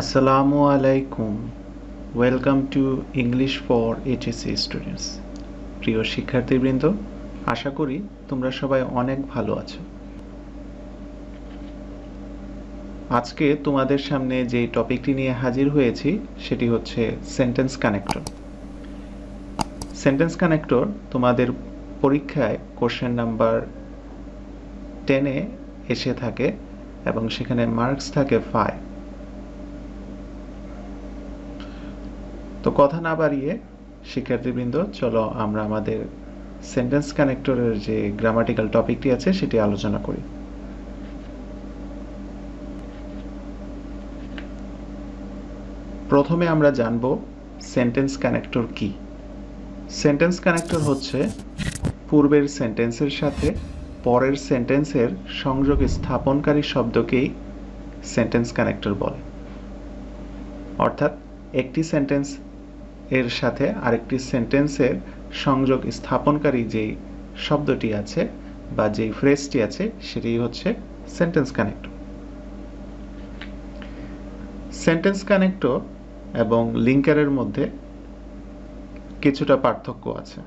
আসসালামু আলাইকুম welcome to English for HSC students প্রিয় শিক্ষার্থীবৃন্দ, আশা করি তোমরা সবাই অনেক ভালো আছো। আজকে তোমাদের সামনে যে টপিকটি নিয়ে হাজির হয়েছি, সেটি হচ্ছে সেন্টেন্স কানেক্টর সেন্টেন্স কানেক্টর তোমাদের পরীক্ষায় কোশ্চেন নাম্বার টেনে এসে থাকে এবং সেখানে মার্কস থাকে ফাইভ তো কথা না বাড়িয়ে, শিক্ষার্থীবৃন্দ, চলো আমরা আমাদের সেন্টেন্স কানেক্টরের যে গ্রামাটিক্যাল টপিকটি আছে, সেটি আলোচনা করি। প্রথমে আমরা জানব সেন্টেন্স কানেক্টর কি। সেন্টেন্স কানেক্টর হচ্ছে পূর্বের সেন্টেন্সের সাথে পরের সেন্টেন্সের সংযোগ স্থাপনকারী শব্দকেই সেন্টেন্স কানেক্টর বলে। অর্থাৎ একটি সেন্টেন্স এর সাথে আরেকটি সেন্টেন্সের সংযোগ স্থাপনকারী যেই শব্দটি আছে বা যেই ফ্রেজটি আছে, সেটি হচ্ছে সেন্টেন্স কানেক্টর সেন্টেন্স কানেক্টর এবং লিঙ্কারের মধ্যে কিছুটা পার্থক্য আছে।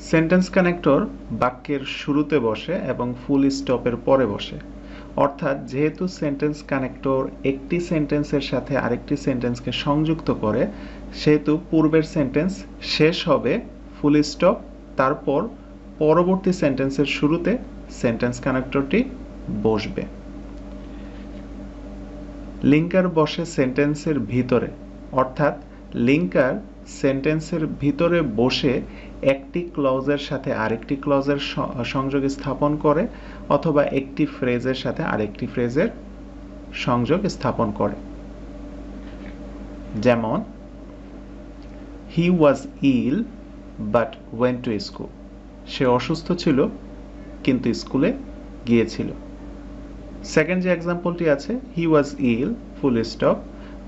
সেন্টেন্স কানেক্টর বাক্যের শুরুতে বসে এবং ফুল স্টপের পরে বসে। অর্থাৎ যেহেতু সেন্টেন্স কানেক্টর একটি সেন্টেন্সের সাথে আরেকটি সেন্টেন্সকে সংযুক্ত করে, সেহেতু পূর্বের সেন্টেন্স শেষ হবে ফুল স্টপ তারপর পরবর্তী সেন্টেন্সের শুরুতে সেন্টেন্স কানেক্টরটি বসবে। লিঙ্কার বসে সেন্টেন্সের ভিতরে, অর্থাৎ লিঙ্কার সেন্টেন্সের ভিতরে বসে একটি ক্লজের সাথে আরেকটি ক্লজের সংযোগ স্থাপন করে, অথবা একটি ফ্রেজের সাথে আরেকটি ফ্রেজের সংযোগ স্থাপন করে। যেমন he was ill but went to school সে অসুস্থ ছিল, কিন্তু স্কুলে গিয়েছিল। সেকেন্ড যে এক্সাম্পলটি আছে he was ill full stop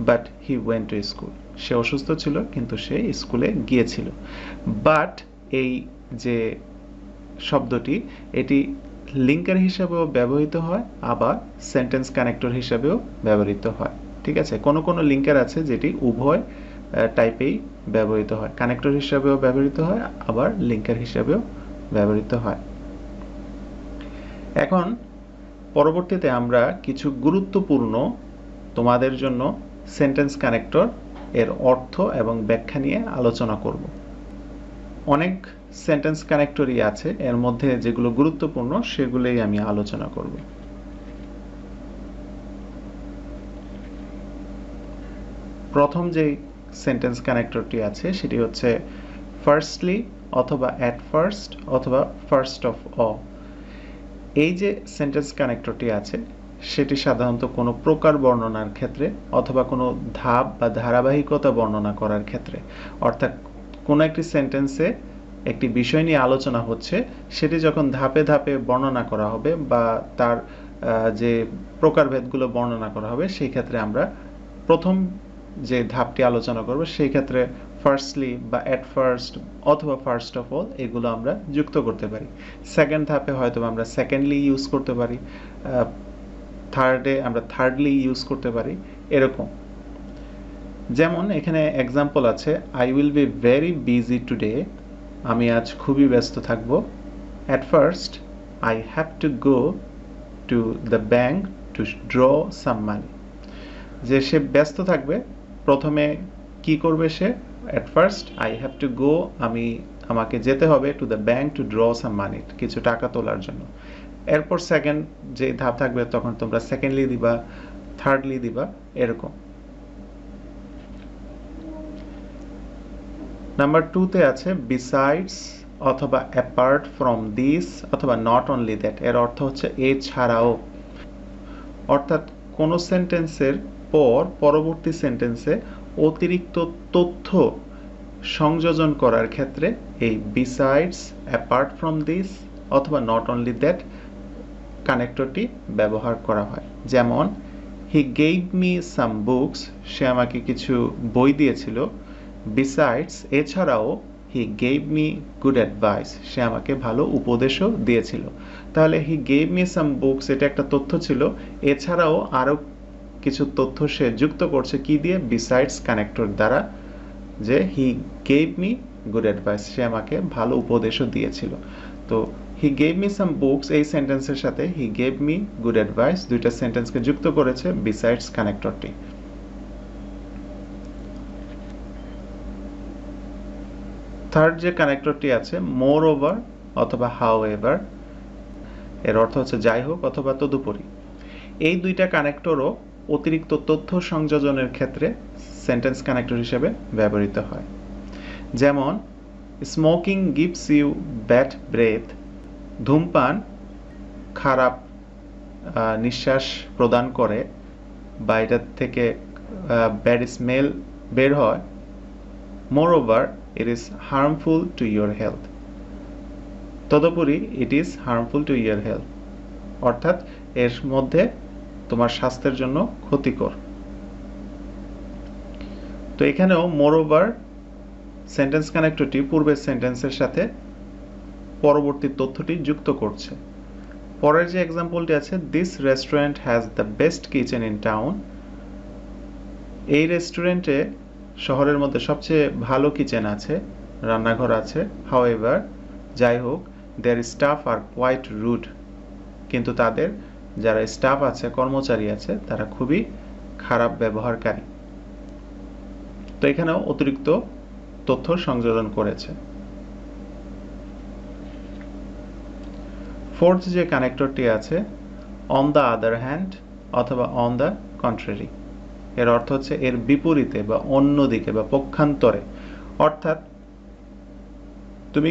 but he went to school সে অসুস্থ ছিল, কিন্তু সে স্কুলে গিয়েছিল। বাট এই যে শব্দটি, এটি লিঙ্কার হিসাবেও ব্যবহৃত হয়, আবার সেন্টেন্স কানেক্টর হিসাবেও ব্যবহৃত হয়। ঠিক আছে? কোনো কোনো লিঙ্কার আছে যেটি উভয় টাইপেই ব্যবহৃত হয়। কানেক্টর হিসাবেও ব্যবহৃত হয়, আবার লিঙ্কার হিসাবেও ব্যবহৃত হয়। এখন, পরবর্তীতে আমরা কিছু গুরুত্বপূর্ণ তোমাদের জন্য সেন্টেন্স কানেক্টর এর অর্থ এবং ব্যাখ্যা নিয়ে আলোচনা করব। অনেক সেন্টেন্স কানেক্টরই আছে, এর মধ্যে যেগুলো গুরুত্বপূর্ণ সেগুলোই আমি আলোচনা করব। প্রথম যে সেন্টেন্স কানেক্টরটি আছে, সেটি হচ্ছে ফার্স্টলি অথবা অ্যাট ফার্স্ট অথবা ফার্স্ট অফ অ এই যে সেন্টেন্স কানেক্টরটি আছে সেটি সাধারণত কোনো প্রকার বর্ণনার ক্ষেত্রে অথবা কোনো ধাপ বা ধারাবাহিকতা বর্ণনা করার ক্ষেত্রে। অর্থাৎ কোনো একটি সেন্টেন্সে একটি বিষয় নিয়ে আলোচনা হচ্ছে, সেটি যখন ধাপে ধাপে বর্ণনা করা হবে বা তার যে প্রকারভেদগুলো বর্ণনা করা হবে, সেই ক্ষেত্রে আমরা প্রথম যে ধাপটি আলোচনা করব, সেই ক্ষেত্রে ফার্স্টলি বা অ্যাট ফার্স্ট অথবা ফার্স্ট অফ অল এগুলো আমরা যুক্ত করতে পারি। সেকেন্ড ধাপে হয়তো আমরা সেকেন্ডলি ইউজ করতে পারি। থার্ডে আমরা থার্ডলি ইউজ করতে পারি, এরকম। যেমন এখানে এক্সাম্পল আছে I will be very busy today আমি আজ খুবই ব্যস্ত থাকব। At first I have to go to the bank to draw some money যে সে ব্যস্ত থাকবে, প্রথমে কি করবে সে? At first I have to go আমি, আমাকে যেতে হবে to the bank to draw some money কিছু টাকা তোলার জন্য। এরপর সেকেন্ড যে ধাপ থাকবে, তখন তোমরা সেকেন্ডলি দিবা থার্ডলি দিবা, এরকম। নাম্বার টুতে আছে বিসাইডস অথবা অ্যাপার্ট ফ্রম দিস অথবা নট অনলি দ্যাট এর অর্থ হচ্ছে এছাড়াও। অর্থাৎ কোন সেন্টেন্সের পর পরবর্তী সেন্টেন্সে অতিরিক্ত তথ্য সংযোজন করার ক্ষেত্রে এই বিসাইডস অ্যাপার্ট ফ্রম দিস অথবা নট অনলি দ্যাট কানেক্টরটি ব্যবহার করা হয়। যেমন হি গেইভ মি সাম বুকস সে আমাকে কিছু বই দিয়েছিল। বিসাইডস এছাড়াও he gave me good advice সে আমাকে ভালো উপদেশও দিয়েছিল। তাহলে he gave me some books এটা একটা তথ্য ছিল। এছাড়াও, আরও কিছু তথ্য সে যুক্ত করছে কি দিয়ে? বিসাইডস কানেক্টর দ্বারা, যে he gave me good advice সে আমাকে ভালো উপদেশও দিয়েছিল। তো he gave me some books এই সেন্টেন্সের সাথে। He gave me good advice দুইটা সেন্টেন্সকে যুক্ত করেছে বিসাইডস কানেক্টরটি থার্ড যে কানেক্টরটি আছে মোর ওভার অথবা হাউ এভার এর অর্থ হচ্ছে যাই হোক অথবা তদুপরি। এই দুইটা কানেক্টরও অতিরিক্ত তথ্য সংযোজনের ক্ষেত্রে সেন্টেন্স কানেক্টর হিসেবে ব্যবহৃত হয়। যেমন smoking gives you bad breath ধূমপান খারাপ নিঃশ্বাস প্রদান করে বা এটার থেকে ব্যাড স্মেল বের হয় moreover it is harmful to your health তদুপরি it is harmful to your health অর্থাৎ, এর মধ্যে তোমার স্বাস্থ্যের জন্য ক্ষতিকর। তো এখানেও মোর ওভার সেন্টেন্স কানেক্টরটি পূর্বের সেন্টেন্সের সাথে পরবর্তী তথ্যটি যুক্ত করছে। পরের যে এক্সাম্পলটি আছে this restaurant has the best kitchen in town এই রেস্টুরেন্টে শহরের মধ্যে সবচেয়ে ভালো কিচেন আছে, রান্নাঘর আছে। হাউ এভার যাই হোক their staff are quite rude কিন্তু তাদের যারা স্টাফ আছে, কর্মচারী আছে, তারা খুবই খারাপ ব্যবহারকারী। তো এখানেও অতিরিক্ত তথ্য সংযোজন করেছে। ফোর্থ যে কানেক্টরটি আছে অন দ্য আদার হ্যান্ড অথবা অন দ্য কন্ট্রারি এর অর্থ হচ্ছে এর বিপরীতে বা অন্যদিকে বা পক্ষান্তরে। অর্থাৎ তুমি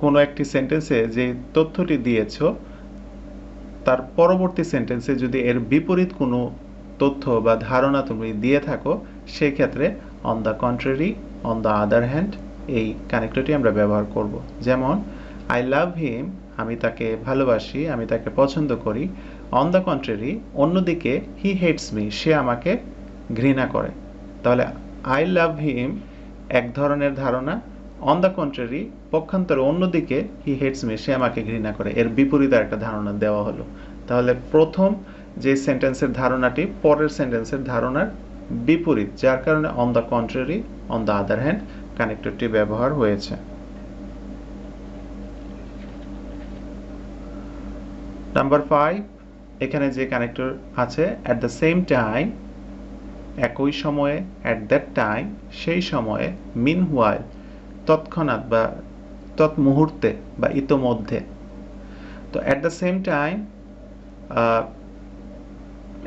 কোনো একটি সেন্টেন্সে যে তথ্যটি দিয়েছ, তার পরবর্তী সেন্টেন্সে যদি এর বিপরীত কোনো তথ্য বা ধারণা তুমি দিয়ে থাকো সেই ক্ষেত্রে on the contrary on the other hand এই কানেক্টরটি আমরা ব্যবহার করব। যেমন আই লাভ হিম আমি তাকে ভালোবাসি, আমি তাকে পছন্দ করি। অন দ্য কন্ট্রারি অন্যদিকে হি হেটস মি সে আমাকে ঘৃণা করে। তাহলে আই লাভ হিম এক ধরনের ধারণা। অন দ্য কন্ট্রারি পক্ষান্তরে অন্যদিকে হি হেটস মি সে আমাকে ঘৃণা করে। এর বিপরীত একটা ধারণা দেওয়া হলো। তাহলে প্রথম যে সেন্টেন্সের ধারণাটি, পরের সেন্টেন্সের ধারণার বিপরীত, যার কারণে on the contrary on the other hand কানেক্টরটি ব্যবহার হয়েছে। নাম্বার ফাইভ এখানে যে কানেক্টর আছে অ্যাট দ্য সেম টাইম একই সময়ে অ্যাট দ্যাট টাইম সেই সময়ে মিন হোয়াইল তৎক্ষণাৎ বা তৎমুহূর্তে বা ইতোমধ্যে। তো অ্যাট দ্য সেম টাইম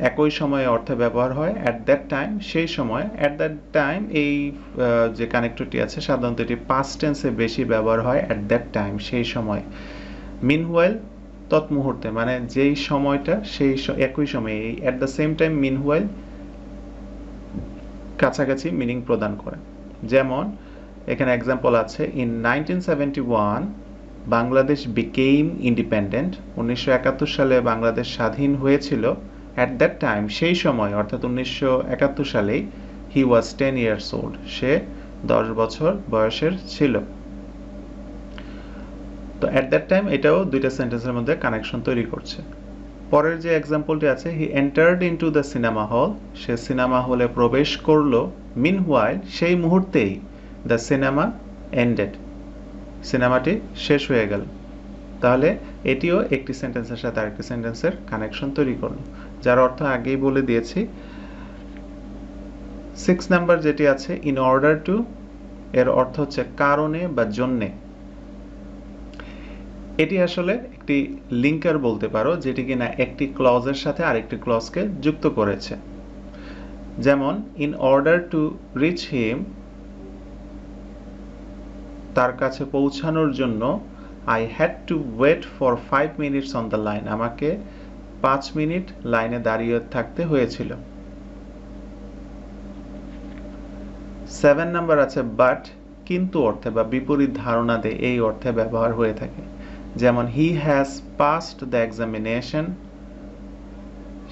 একই সময়ে অর্থে ব্যবহার হয় অ্যাট দ্যাট টাইম সেই সময় অ্যাট দ্যাট টাইম এই যে কানেক্টরটি আছে, সাধারণত এটি পাস্ট টেন্সে বেশি ব্যবহার হয় অ্যাট দ্যাট টাইম সেই সময়। মিন হোয়াইল তৎমুহূর্তে মানে যেই সময়টা, সেই একই সময়ে, এই at the same time meanwhile কাছাকাছি মিনিং প্রদান করে। যেমন, এখানে এক্সাম্পল আছে in nineteen Bangladesh became independent উনিশশো একাত্তর সালে বাংলাদেশ স্বাধীন হয়েছিল অ্যাট দ্যাট টাইম সেই সময়, অর্থাৎ উনিশশো একাত্তর সালেই he was ten years old সে দশ বছর বয়সের ছিল। তো অ্যাট দ্যাট টাইম এটাও দুইটা সেন্টেন্সের মধ্যে কানেকশন তৈরি করছে। পরের যে এক্সাম্পলটি আছে he entered into the cinema hall say cinema হলে প্রবেশ করল। মিন হোয়াইল সেই মুহূর্তেই দ্য সিনেমা এন্ডেড সিনেমাটি শেষ হয়ে গেল। তাহলে এটিও একটি সেন্টেন্সের সাথে আরেকটি সেন্টেন্সের কানেকশন তৈরি করল। যার অর্থ আগেই বলে দিয়েছি সিক্স নাম্বার যেটি আছে ইন অর্ডার টু এর অর্থ হচ্ছে কারণে বা জন্যে। এটি আসলে একটি লিঙ্কার বলতে পারো, যেটি কিনা একটি ক্লজের সাথে আরেকটি ক্লজকে যুক্ত করেছে। যেমন in order to reach him তার কাছে পৌঁছানোর জন্য I had to wait for five minutes on the line আমাকে পাঁচ মিনিট লাইনে দাঁড়িয়ে থাকতে হয়েছিল। সেভেন নাম্বার আছে বাট কিন্তু অর্থে বা বিপরীত ধারণা দিয়ে এই অর্থে ব্যবহার হয়ে থাকে। যেমন he has passed the examination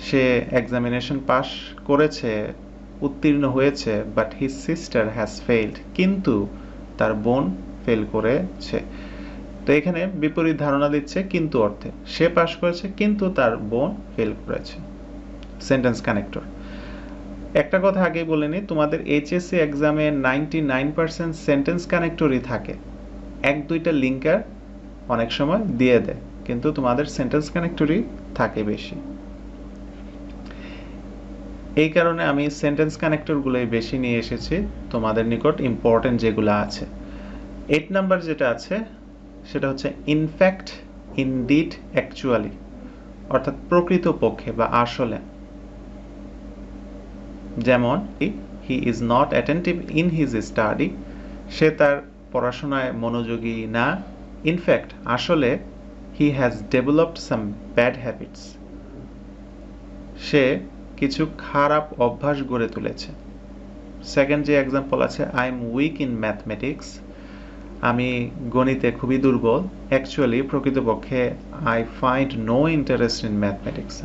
say examination pass করেছে, উত্তীর্ণ হয়েছে but his sister has failed কিন্তু তার বোন ফেল করেছে। তো এখানে বিপরীত ধারণা দিচ্ছে কিন্তু অর্থে। সে পাস করেছে, কিন্তু তার বোন ফেল করেছে। সেন্টেন্স কানেক্টর একটা কথা আগেই বলে নিই, তোমাদের এইচএসসি এক্সামে নাইনটি নাইন পার্সেন্ট সেন্টেন্স কানেক্টরই থাকে। এক দুইটা লিঙ্কার অনেক সময় দিয়ে দেয়, কিন্তু তোমাদের সেন্টেন্স কানেক্টরই থাকে বেশি। এই কারণে আমি সেন্টেন্স কানেক্টরগুলোই বেশি নিয়ে এসেছি, তোমাদের নিকট ইম্পর্টেন্ট যেগুলো আছে। এইট নাম্বার যেটা আছে, সেটা হচ্ছে ইনফ্যাক্ট ইনডিড অ্যাকচুয়ালি অর্থাৎ প্রকৃত পক্ষে বা আসলে। যেমন he is not attentive in his study সে তার পড়াশোনায় মনোযোগী না ইনফ্যাক্ট আসলে he has developed some bad habits সে কিছু খারাপ অভ্যাস গড়ে তুলেছে। সেকেন্ড যে এক্সাম্পল আছে I am weak in mathematics আমি গণিতে খুবই দুর্বল। অ্যাকচুয়ালি প্রকৃতপক্ষে I find no interest in mathematics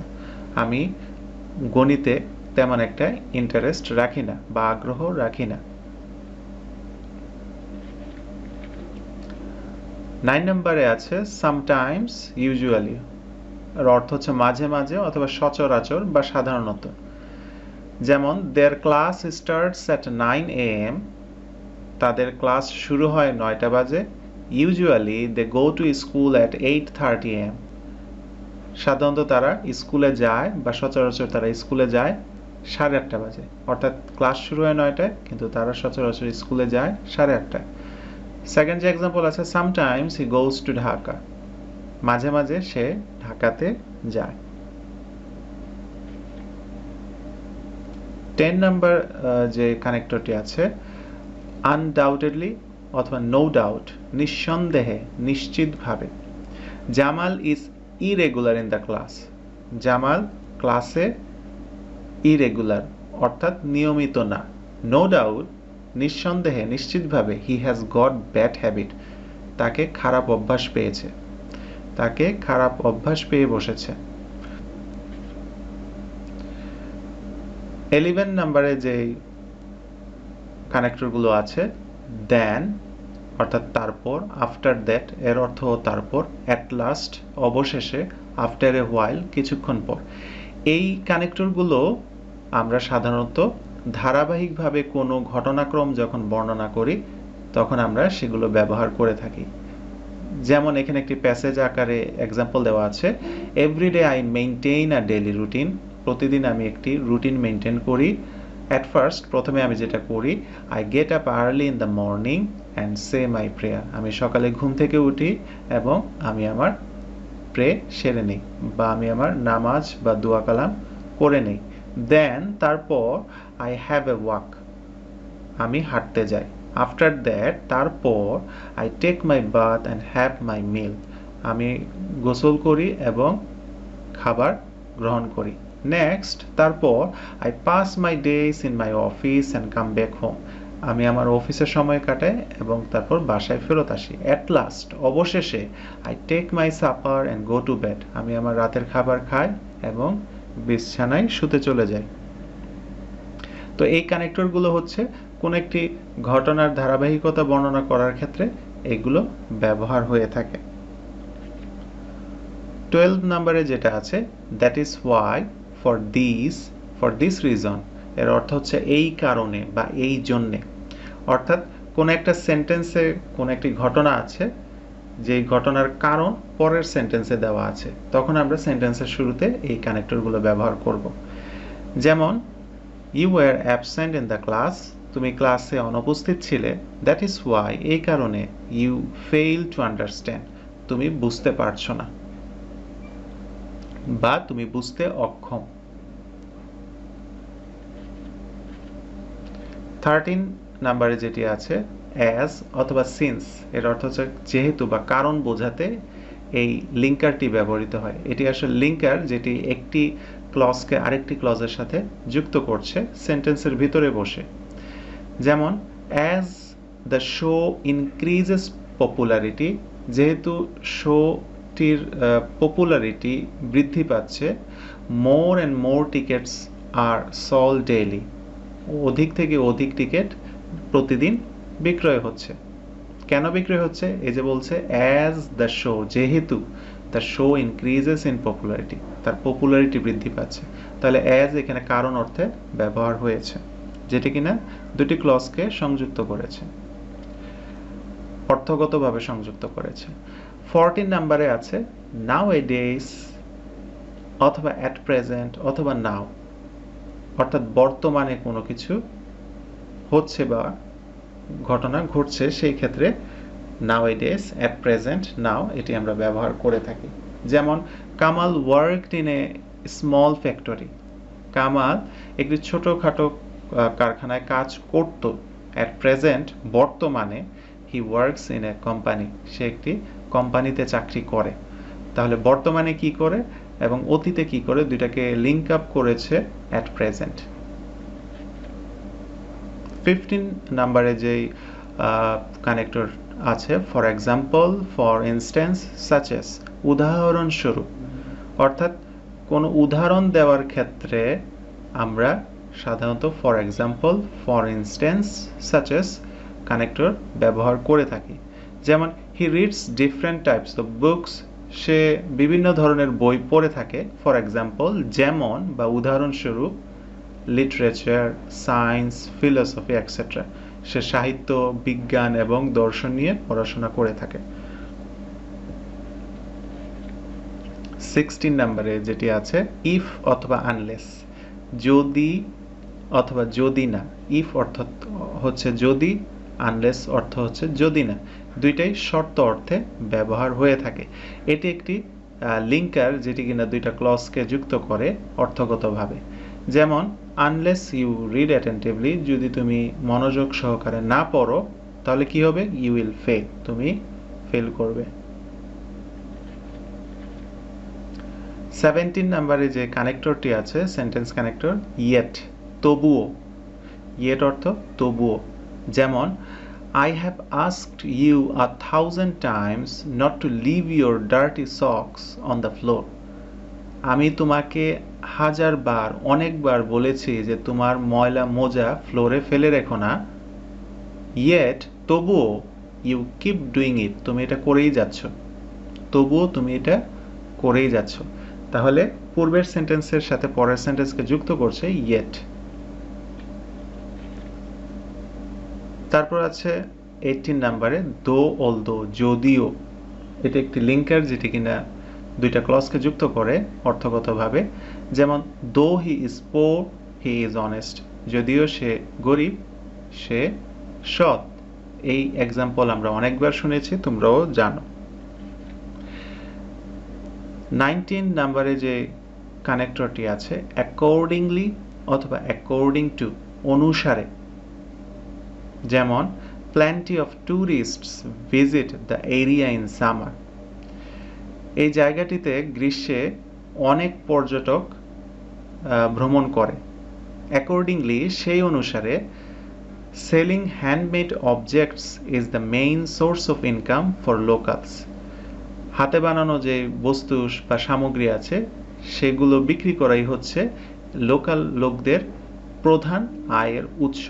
আমি গণিতে তেমন একটা ইন্টারেস্ট রাখি না বা আগ্রহ রাখি না। নাইন নম্বরে আছে সামটাইমস ইউজুয়ালি এর অর্থ হচ্ছে মাঝে মাঝে অথবা সচরাচর বা সাধারণত। যেমন their class starts at nine A M তাদের ক্লাস শুরু হয় নয়টা বাজে। Usually they go to school at eight thirty AM সাধারণত তারা স্কুলে যায় বা সচরাচর তারা স্কুলে যায় সাড়ে আটটা বাজে। অর্থাৎ ক্লাস শুরু হয় নয়টায়, কিন্তু তারা সচরাচর স্কুলে যায় সাড়ে আটটায়। সেকেন্ড যে এক্সাম্পল আছে sometimes he goes to Dhaka মাঝে মাঝে সে ঢাকাতে যায়। টেন নাম্বার যে কানেক্টরটি আছে আনডাউটেডলি অথবা নো ডাউট নিঃসন্দেহে, নিশ্চিতভাবে, Jamal is irregular in the class Jamal ক্লাসে ইরেগুলার অর্থাৎ নিয়মিত না। নো ডাউট নিঃসন্দেহে নিশ্চিতভাবে he has got bad habit তাকে খারাপ অভ্যাস পেয়েছে। তাকে খারাপ অভ্যাস পেয়ে বসেছে। এলিভেন নাম্বারে যে কানেক্টরগুলো আছে দেন অর্থাৎ তারপর আফটার দ্যাট এর অর্থ তারপর অ্যাট লাস্ট অবশেষে আফটার এ হোয়াইল কিছুক্ষণ পর। এই কানেক্টরগুলো আমরা সাধারণত ধারাবাহিকভাবে কোনো ঘটনাক্রম যখন বর্ণনা করি, তখন আমরা সেগুলো ব্যবহার করে থাকি। যেমন এখানে একটি প্যাসেজ আকারে এক্সাম্পল দেওয়া আছে everyday I maintain a daily routine প্রতিদিন আমি একটি রুটিন মেনটেন করি। অ্যাট ফার্স্ট প্রথমে আমি যেটা করি I get up early in the morning and say my prayer আমি সকালে ঘুম থেকে উঠি এবং আমি আমার প্রে সেরে নিই বা আমি আমার নামাজ বা দোয়া কালাম করে নিই। দেন তারপর আই হ্যাভ এ ওয়াক আমি হাঁটতে যাই। আফটার দ্যাট তারপর I take my bath and have my meal আমি গোসল করি এবং খাবার গ্রহণ করি। নেক্সট তারপর I pass my days in my office and come back home আমি আমার অফিসের সময় কাটাই এবং তারপর বাসায় ফেরত আসি। অ্যাট লাস্ট অবশেষে I take my supper and go to bed আমি আমার রাতের খাবার খাই এবং বিছানায় শুতে চলে যাই। তো এই কানেক্টরগুলো হচ্ছে কোন একটি ঘটনার ধারাবাহিকতা বর্ণনা করার ক্ষেত্রে এগুলো ব্যবহার হয়ে থাকে। টুয়েলভ নাম্বারে যেটা আছে that is why for this for this reason এর অর্থ হচ্ছে এই কারণে বা এই জন্যে। অর্থাৎ কোন একটা সেন্টেন্সে কোন একটি ঘটনা আছে, যে ঘটনার কারণ পরের সেন্টেন্সে দেওয়া আছে, তখন আমরা সেন্টেন্সের শুরুতে এই কানেক্টরগুলো ব্যবহার করব। যেমন you were absent in the class তুমি ক্লাসে অনুপস্থিত ছিলে। দ্যাট ইজ ওয়াই এই কারণে ইউ ফেইল টু আন্ডারস্ট্যান্ড তুমি বুঝতে পারছ না। বা তুমি বুঝতে অক্ষম। থার্টিন নাম্বারে যেটি আছে অ্যাজ অথবা সিন্স এর অর্থ হচ্ছে যেহেতু বা কারণ বোঝাতে এই লিঙ্কারটি ব্যবহৃত হয়। এটি আসলে লিঙ্কার যেটি একটি ক্লজকে আরেকটি ক্লজের সাথে যুক্ত করছে সেন্টেন্সের ভিতরে বসে। যেমন as the show increases popularity যেহেতু শোটির পপুলারিটি বৃদ্ধি পাচ্ছে more and more tickets are sold daily অধিক থেকে অধিক টিকিট প্রতিদিন বিক্রয় হচ্ছে। কেন বিক্রি হচ্ছে? এই যে বলছে অ্যাজ দ্য শো যেহেতু the show increases in popularity তার পপুলারিটি বৃদ্ধি পাচ্ছে। তাহলে অ্যাজ এখানে কারণ অর্থে ব্যবহার হয়েছে, যেটি কিনা দুটি ক্লসকে সংযুক্ত করেছে, অর্থগতভাবে সংযুক্ত করেছে। ফরটিন নাম্বারে আছে নাও এ ডেস অথবা অ্যাট প্রেজেন্ট অথবা নাও অর্থাৎ বর্তমানে কোনো কিছু হচ্ছে বা ঘটনা ঘটছে, সেই ক্ষেত্রে নাও ডেস অ্যাট প্রেজেন্ট নাও এটি আমরা ব্যবহার করে থাকি। যেমন, Kamal work in a small factory Kamal একটি ছোটোখাটো কারখানায় কাজ করত। অ্যাট প্রেজেন্ট বর্তমানে he works in a company সে একটি কোম্পানিতে চাকরি করে। তাহলে বর্তমানে কি করে এবং অতীতে কি করে? দুইটাকে লিঙ্ক আপ করেছে অ্যাট প্রেজেন্ট ফিফটিন নাম্বারে যেই কানেক্টর আছে for example for instance such as উদাহরণস্বরূপ, অর্থাৎ কোনো উদাহরণ দেওয়ার ক্ষেত্রে আমরা সাধারণত for example for instance such as connector ব্যবহার করে থাকি। যেমন he reads different types of books সে বিভিন্ন ধরনের বই পড়ে থাকে ফর এক্সাম্পল যেমন বা উদাহরণস্বরূপ লিটারেচার সায়েন্স ফিলোসফি এক্সেট্রা সে সাহিত্য, বিজ্ঞান এবং দর্শন নিয়ে পড়াশোনা করে থাকে। সিক্সটিন নাম্বারে যেটি আছে ইফ অথবা আনলেস যদি অথবা যদি না ইফ অর্থাৎ হচ্ছে যদি আনলেস অর্থ হচ্ছে যদি না, দুইটাই শর্ত অর্থে ব্যবহার হয়ে থাকে। এটি একটি লিঙ্কার যেটি কিনা দুইটা ক্লসকে যুক্ত করে অর্থগতভাবে। যেমন আনলেস ইউ রিড অ্যাটেন্টিভলি যদি তুমি মনোযোগ সহকারে না পড়ো, তাহলে কি হবে? ইউ উইল ফেল তুমি ফেল করবে। সেভেন্টিন নাম্বারে যে কানেক্টরটি আছে সেন্টেন্স কানেক্টর ইয়েট তবুও। ইয়েট অর্থ তবুও। যেমন I have asked you a thousand times not to leave your dirty socks on the floor. আমি তোমাকে হাজার বার অনেকবার বলেছি যে তোমার ময়লা মোজা ফ্লোরে ফেলে রেখো না। ইয়েট তবুও ইউ কিপ ডুইং ইট তুমি এটা করেই যাচ্ছ। তবুও তুমি এটা করেই যাচ্ছ। তাহলে পূর্বের সেন্টেন্সের সাথে পরের সেন্টেন্সকে যুক্ত করছে ইয়েট তারপর আছে এইটিন নাম্বারে দো অল দো যদিও। এটা একটি লিঙ্কার যেটি কিনা দুইটা ক্লসকে যুক্ত করে অর্থগতভাবে, যেমন though he is poor he is honest যদিও সে গরিব, সে সৎ। এই এক্সাম্পল আমরা অনেকবার শুনেছি, তোমরাও জানো। নাইনটিন নাম্বারে যে কানেক্টরটি আছে অ্যাকর্ডিংলি অথবা অ্যাকর্ডিং টু অনুসারে, যেমন plenty of tourists visit the area in summer. এই জায়গাটিতে গ্রীষ্মে অনেক পর্যটক ভ্রমণ করে। অ্যাকর্ডিংলি সেই অনুসারে selling handmade objects is the main source of income for locals হাতে বানানো যে বস্তু বা সামগ্রী আছে, সেগুলো বিক্রি করাই হচ্ছে লোকাল লোকদের প্রধান আয়ের উৎস।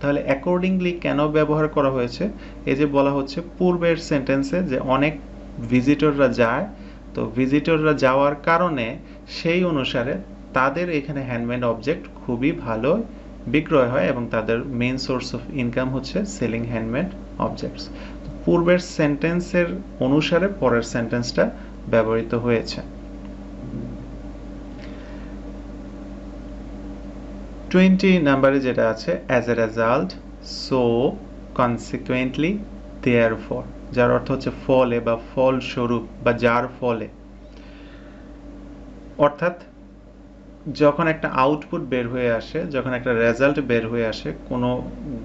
তাহলে অ্যাকর্ডিংলি কেন ব্যবহার করা হয়েছে? এই যে বলা হচ্ছে পূর্বের সেন্টেন্সে যে অনেক ভিজিটররা যায় তো ভিজিটররা যাওয়ার কারণে সেই অনুসারে তাদের এখানে হ্যান্ডমেড অবজেক্ট খুবই ভালো বিক্রয় হয় এবং তাদের মেইন সোর্স অফ ইনকাম হচ্ছে সেলিং হ্যান্ডমেড অবজেক্টস পূর্বের সেন্টেন্সের অনুসারে পরের সেন্টেন্সটা ব্যবহৃত হয়েছে। টোয়েন্টি নাম্বারে যেটা আছে as a result so consequently therefore যার অর্থ হচ্ছে ফলে বা ফলস্বরূপ বা যার ফলে। অর্থাৎ যখন একটা আউটপুট বের হয়ে আসে, যখন একটা রেজাল্ট বের হয়ে আসে, কোনো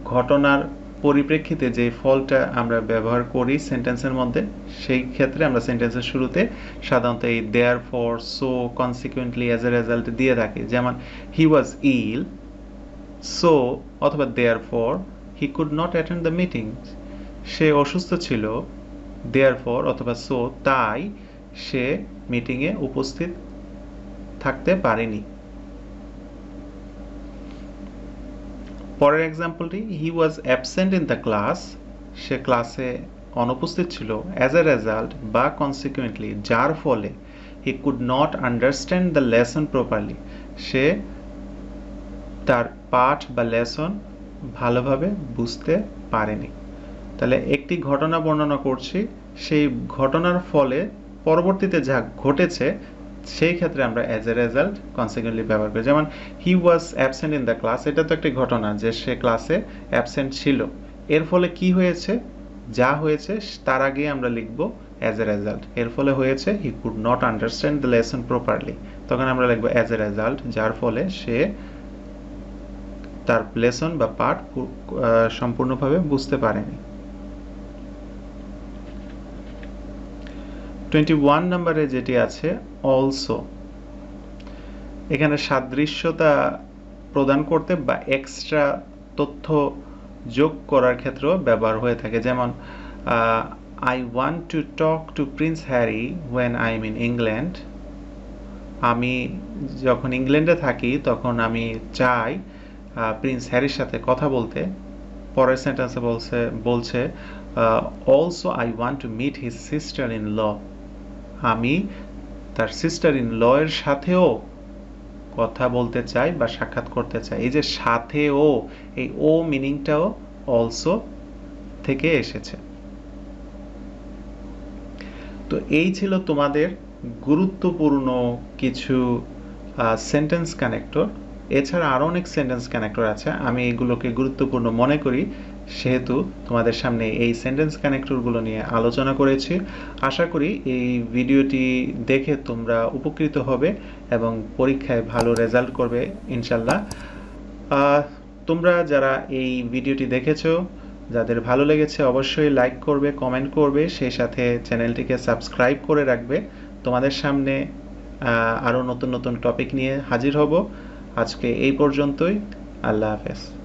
ঘটনার পরিপ্রেক্ষিতে যে ফলটা আমরা ব্যবহার করি সেন্টেন্সের মধ্যে, সেই ক্ষেত্রে আমরা সেন্টেন্সের শুরুতে সাধারণত এই therefore so consequently as a result দিয়ে থাকি। যেমন হি ওয়াজ ইল সো অথবা therefore he could not attend the meeting সে অসুস্থ ছিল দেয়ার ফর অথবা সো তাই সে মিটিংয়ে উপস্থিত থাকতে পারেনি। পরের এক্সাম্পলটি he was absent in the class সে ক্লাসে অনুপস্থিত ছিল। অ্যাজ এ রেজাল্ট বা কনসিকুয়েন্টলি যার ফলে he could not understand the lesson properly সে তার পাঠ বা লেসন ভালোভাবে বুঝতে পারেনি। তাহলে একটি ঘটনা বর্ণনা করছি। সেই ঘটনার ফলে পরবর্তীতে যা ঘটেছে, সেই ক্ষেত্রে আমরা অ্যাজ এ রেজাল্ট কনসিকুয়েন্টলি ব্যবহার করি। যেমন he was absent in the class এটা তো একটি ঘটনা যে সে ক্লাসে অ্যাবসেন্ট ছিল। এর ফলে কি হয়েছে? যা হয়েছে, তার আগে আমরা লিখব অ্যাজ এ রেজাল্ট এর ফলে হয়েছে he could not understand the lesson properly তখন আমরা লিখব অ্যাজ এ রেজাল্ট যার ফলে সে তার লেসন বা পাঠ সম্পূর্ণভাবে বুঝতে পারেনি। টোয়েন্টি ওয়ান নাম্বারে যেটি আছে অলসো এখানে সাদৃশ্যতা প্রদান করতে বা এক্সট্রা তথ্য যোগ করার ক্ষেত্রেও ব্যবহার হয়ে থাকে। যেমন I want to talk to prince Harry when I am in England আমি যখন ইংল্যান্ডে থাকি, তখন আমি চাই প্রিন্স হ্যারির সাথে কথা বলতে। পরের সেন্টেন্সে বলছে বলছে also I want to meet his sister in law আমি তার সিস্টার ইন ল এর সাথেও কথা বলতে চাই বা সাক্ষাৎ করতে চাই। এই যে সাথেও, এই ও মিনিংটাও অলসো থেকে এসেছে। তো এই ছিল তোমাদের গুরুত্বপূর্ণ কিছু সেন্টেন্স কানেক্টর এছাড়া আরও অনেক সেন্টেন্স কানেক্টর আছে। আমি এগুলোকে গুরুত্বপূর্ণ মনে করি। সেহেতু তোমাদের সামনে এই সেন্টেন্স কানেক্টরগুলো নিয়ে আলোচনা করেছি। আশা করি এই ভিডিওটি দেখে তোমরা উপকৃত হবে এবং পরীক্ষায় ভালো রেজাল্ট করবে, ইনশাল্লাহ। তোমরা যারা এই ভিডিওটি দেখেছ, যাদের ভালো লেগেছে অবশ্যই লাইক করবে কমেন্ট করবে, সেই সাথে চ্যানেলটিকে সাবস্ক্রাইব করে রাখবে। তোমাদের সামনে আরও নতুন নতুন টপিক নিয়ে হাজির হব। আজকে এই পর্যন্তই। আল্লাহ হাফেজ।